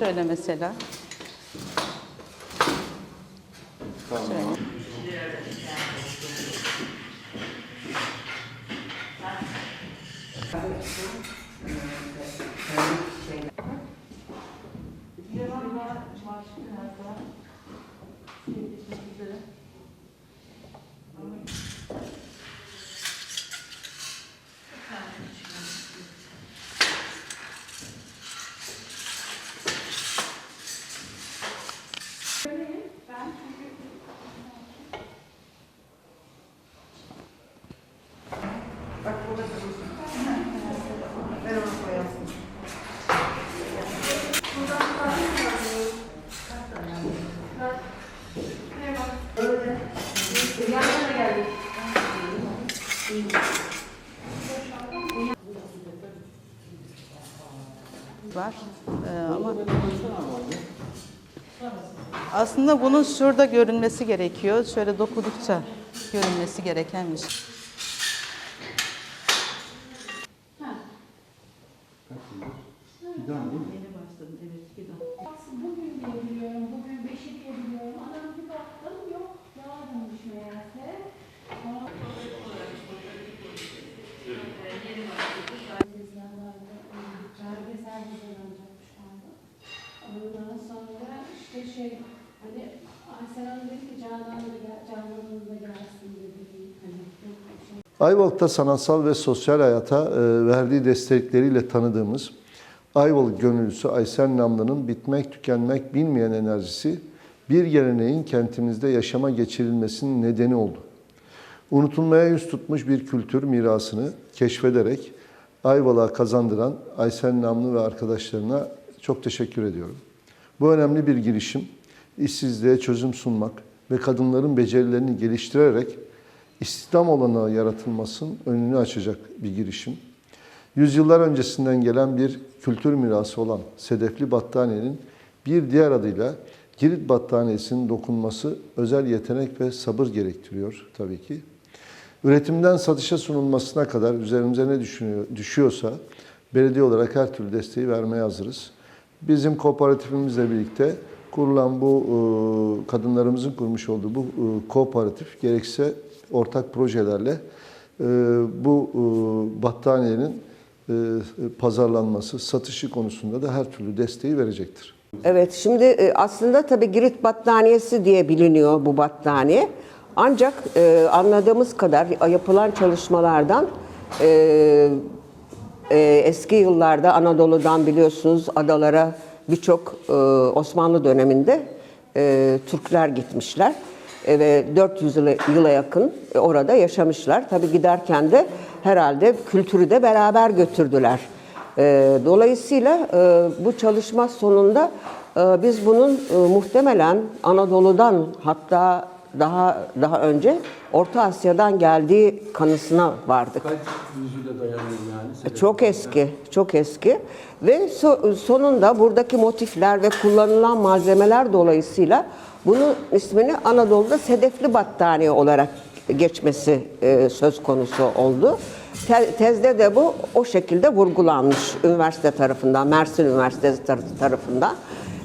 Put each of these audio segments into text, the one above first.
Şöyle mesela. Şöyle. Var. Ee, ama aslında bunun şurada görünmesi gerekiyor. Şöyle dokudukça görünmesi gereken bir şey. Bugün diye biliyorum, bugün beşi diye biliyorum. Anam bir baktım yok, yarınmış meğerse. Ama- Tezgahlarda, belgesel hazırlanacakmış şu anda. Ondan sonra işte şey, hani Aysel Hanım dedi ki Canan da gel, Canan'ın da gelsin dedi. Hani yok bir şey. Ayvalık'ta sanatsal ve sosyal hayata e, verdiği destekleriyle tanıdığımız Ayvalık gönüllüsü Aysel Namlı'nın bitmek tükenmek bilmeyen enerjisi bir geleneğin kentimizde yaşama geçirilmesinin nedeni oldu. Unutulmaya yüz tutmuş bir kültür mirasını keşfederek Ayvalık'a kazandıran Aysel Namlı ve arkadaşlarına çok teşekkür ediyorum. Bu önemli bir girişim, işsizliğe çözüm sunmak ve kadınların becerilerini geliştirerek istihdam olanağı yaratılmasının önünü açacak bir girişim. Yüzyıllar öncesinden gelen bir kültür mirası olan sedefli battaniyenin bir diğer adıyla Girit battaniyesinin dokunması özel yetenek ve sabır gerektiriyor tabii ki. Üretimden satışa sunulmasına kadar üzerimize ne düşünüyor, düşüyorsa belediye olarak her türlü desteği vermeye hazırız. Bizim kooperatifimizle birlikte kurulan bu e, kadınlarımızın kurmuş olduğu bu e, kooperatif gerekse ortak projelerle e, bu e, battaniyenin e, pazarlanması, satışı konusunda da her türlü desteği verecektir. Evet, şimdi aslında tabii Girit battaniyesi diye biliniyor bu battaniye. Ancak anladığımız kadar yapılan çalışmalardan eski yıllarda Anadolu'dan biliyorsunuz adalara birçok Osmanlı döneminde Türkler gitmişler ve 400 yıla, yıla yakın e, orada yaşamışlar. Tabii giderken de herhalde kültürü de beraber götürdüler. E, Dolayısıyla e, bu çalışma sonunda biz bunun muhtemelen Anadolu'dan hatta daha daha önce Orta Asya'dan geldiği kanısına vardık. Kaç yüzyıla dayanıyor yani? Çok eski, çok eski ve so- sonunda buradaki motifler ve kullanılan malzemeler dolayısıyla bunun ismini Anadolu'da sedefli battaniye olarak geçmesi e, söz konusu oldu. Te- tezde de bu o şekilde vurgulanmış üniversite tarafından, Mersin Üniversitesi tar- tarafından.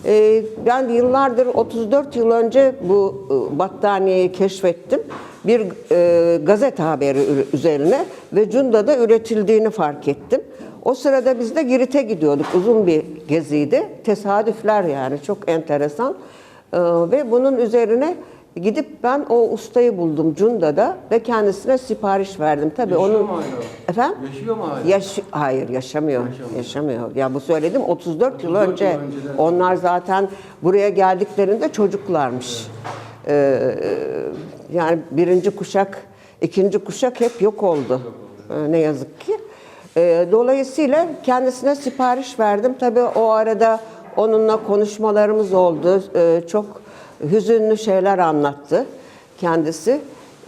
Ee, ben yıllardır 34 yıl önce bu e, battaniyeyi keşfettim. Bir e, gazete haberi üzerine ve Cunda'da üretildiğini fark ettim. O sırada biz de Girit'e gidiyorduk. Uzun bir geziydi. Tesadüfler yani çok enteresan. Ee, ve bunun üzerine gidip ben o ustayı buldum Cunda'da ve kendisine sipariş verdim. Tabii Yaşıyor onun mu hala? Efendim? Yaşıyor mu hala? Yaş hayır yaşamıyor. Yaşamıyor. Yaşamıyor. Ya bu söyledim 34, yıl 34 önce. yıl önceden. Onlar zaten buraya geldiklerinde çocuklarmış. Ee, yani birinci kuşak, ikinci kuşak hep yok oldu. Ee, ne yazık ki. Ee, dolayısıyla kendisine sipariş verdim. Tabii o arada onunla konuşmalarımız oldu. Ee, çok hüzünlü şeyler anlattı kendisi.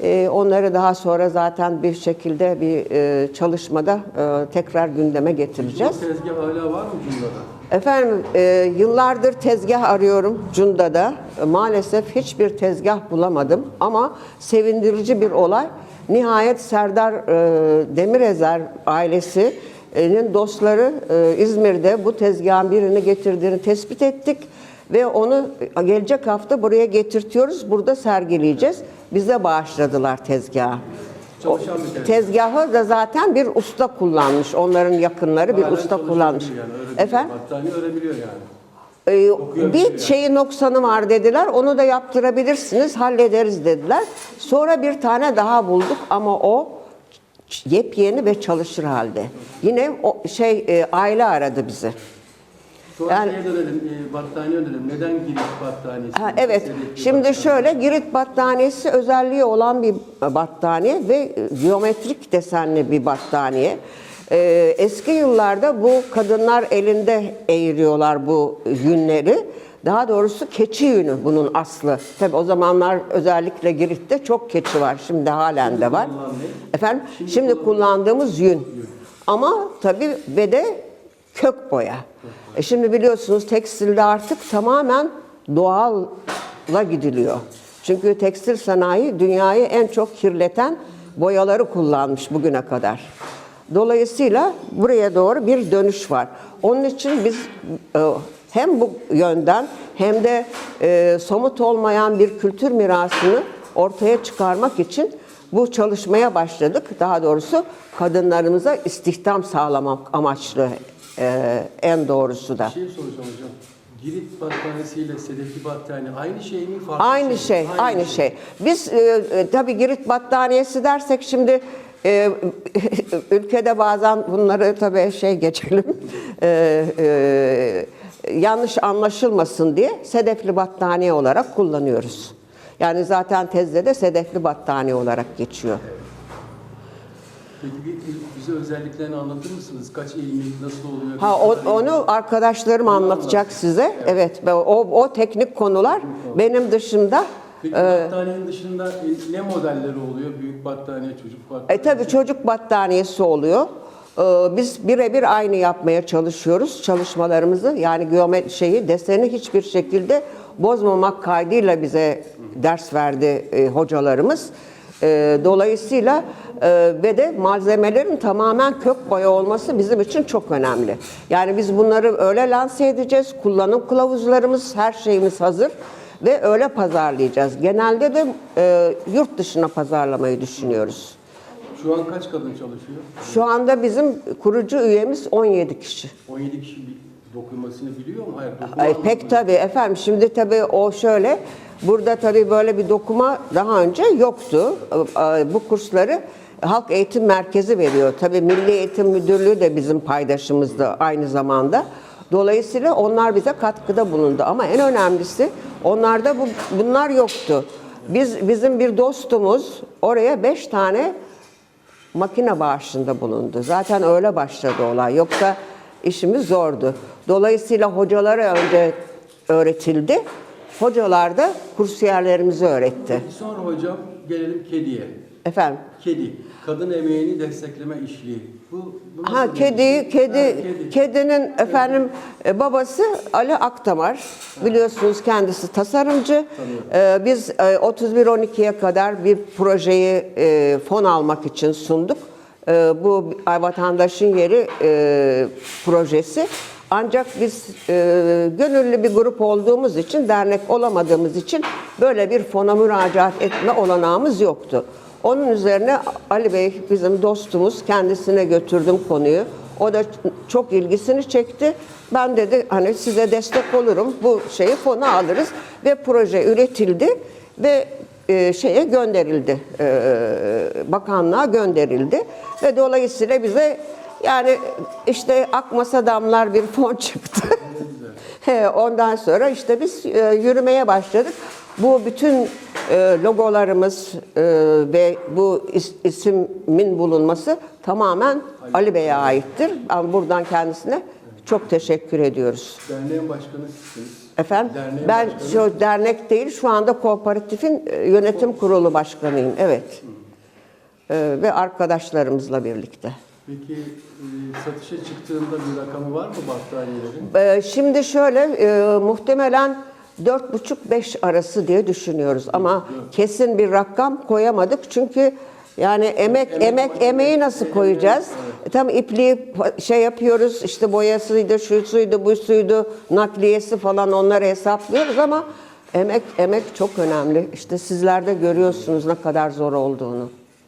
Ee, onları daha sonra zaten bir şekilde bir e, çalışmada e, tekrar gündeme getireceğiz. Bu tezgah hala var mı Cunda'da? Efendim e, yıllardır tezgah arıyorum Cunda'da. Maalesef hiçbir tezgah bulamadım ama sevindirici bir olay. Nihayet Serdar Demirezer ailesinin dostları e, İzmir'de bu tezgahın birini getirdiğini tespit ettik. Ve onu gelecek hafta buraya getirtiyoruz. Burada sergileyeceğiz. Bize bağışladılar tezgahı. Çalışan bir tezgah. Tezgahı da zaten bir usta kullanmış. Onların yakınları bir usta kullanmış. Yani. Efendim? Battaniye örebiliyor yani. Ee, bir yani. şeyin noksanı var dediler. Onu da yaptırabilirsiniz, hallederiz dediler. Sonra bir tane daha bulduk ama o yepyeni ve çalışır halde. Yine o şey e, aile aradı bizi. Sonra Yani- şeye dönelim, e, battaniye dönelim. Neden Girit battaniyesi? Ha, evet. Şimdi battaniye. şöyle Girit battaniyesi özelliği olan bir battaniye ve e, geometrik desenli bir battaniye. Ee, eski yıllarda bu kadınlar elinde eğiriyorlar bu yünleri. Daha doğrusu keçi yünü bunun aslı. Tabi o zamanlar özellikle Girit'te çok keçi var. Şimdi halen de var. Efendim şimdi kullandığımız yün. Ama tabii ve de kök boya. E şimdi biliyorsunuz tekstilde artık tamamen doğalla gidiliyor. Çünkü tekstil sanayi dünyayı en çok kirleten boyaları kullanmış bugüne kadar. Dolayısıyla buraya doğru bir dönüş var. Onun için biz e, hem bu yönden hem de e, somut olmayan bir kültür mirasını ortaya çıkarmak için bu çalışmaya başladık. Daha doğrusu kadınlarımıza istihdam sağlamak amaçlı e, en doğrusu da. Bir şey soracağım hocam. Girit battaniyesiyle sedefli battaniye aynı şey mi? Farklı Aynı şey, mi? aynı şey. Biz e, e, tabii Girit battaniyesi dersek şimdi e, ülkede bazen bunları tabii şey geçelim. e, e, yanlış anlaşılmasın diye sedefli battaniye olarak kullanıyoruz. Yani zaten tezde de sedefli battaniye olarak geçiyor. Peki bir, bize özelliklerini anlatır mısınız? Kaç ilmik, nasıl oluyor? Ha o- onu arkadaşlarım anlatacak size. Evet, ben- o o teknik konular benim dışında Peki battaniyenin dışında e, ne modelleri oluyor? Büyük battaniye, çocuk E battaniyesi. tabii çocuk battaniyesi oluyor. Ee, Biz birebir aynı yapmaya çalışıyoruz çalışmalarımızı. Yani geometri şeyi, deseni hiçbir şekilde bozmamak kaydıyla bize ders verdi e, hocalarımız. E, Dolayısıyla e, ve de malzemelerin tamamen kök boya olması bizim için çok önemli. Yani biz bunları öyle lanse edeceğiz. Kullanım kılavuzlarımız, her şeyimiz hazır ve öyle pazarlayacağız. Genelde de e, yurt dışına pazarlamayı düşünüyoruz. Şu an kaç kadın çalışıyor? Şu anda bizim kurucu üyemiz 17 kişi. 17 kişi dokunmasını biliyor mu? Hayır, Ay, mı? pek tabii efendim. Şimdi tabii o şöyle. Burada tabii böyle bir dokuma daha önce yoktu. Ee, Bu kursları Halk Eğitim Merkezi veriyor. Tabii Milli Eğitim Müdürlüğü de bizim paydaşımızdı aynı zamanda. Dolayısıyla onlar bize katkıda bulundu. Ama en önemlisi onlarda bu, bunlar yoktu. Biz bizim bir dostumuz oraya beş tane makine bağışında bulundu. Zaten öyle başladı olay. Yoksa işimiz zordu. Dolayısıyla hocalara önce öğretildi. Hocalar da kursiyerlerimizi öğretti. Sonra hocam gelelim kediye. Efendim? Kedi, kadın emeğini destekleme işliği. Bu, bu Ha kedi, şey? kedi, Ha, kedi. kedinin efendim e, babası Ali Akdamar. Biliyorsunuz kendisi tasarımcı. Ee, biz e, 31-12'ye kadar bir projeyi e, fon almak için sunduk. e, bu vatandaşın yeri e, projesi. Ancak biz e, gönüllü bir grup olduğumuz için, dernek olamadığımız için böyle bir fona müracaat etme olanağımız yoktu. Onun üzerine Ali Bey bizim dostumuz kendisine götürdüm konuyu. O da çok ilgisini çekti. Ben dedi hani size destek olurum. Bu şeyi fona alırız ve proje üretildi ve e, şeye gönderildi. e, bakanlığa gönderildi ve dolayısıyla bize yani işte akmasa damlar bir fon çıktı. He, Ondan sonra işte biz e, yürümeye başladık. Bu bütün e, logolarımız e, ve bu is- ismin bulunması tamamen Ali Bey'e aittir. Ama buradan kendisine çok teşekkür ediyoruz. Derneğin başkanı sizsiniz. Efendim Derneğin ben başkanı. şu dernek değil şu anda kooperatifin e, yönetim kurulu başkanıyım. Evet. E, ve arkadaşlarımızla birlikte. Peki e, satışa çıktığında bir rakamı var mı battaniyelerin? Ee, Şimdi şöyle e, muhtemelen 4,5-5 arası diye düşünüyoruz ama kesin bir rakam koyamadık çünkü yani emek Emek emeği nasıl koyacağız? E, Tam ipliği şey yapıyoruz işte boyasıydı, şu suydu, bu suydu, nakliyesi falan onları hesaplıyoruz ama emek emek çok önemli. İşte sizler de görüyorsunuz ne kadar zor olduğunu.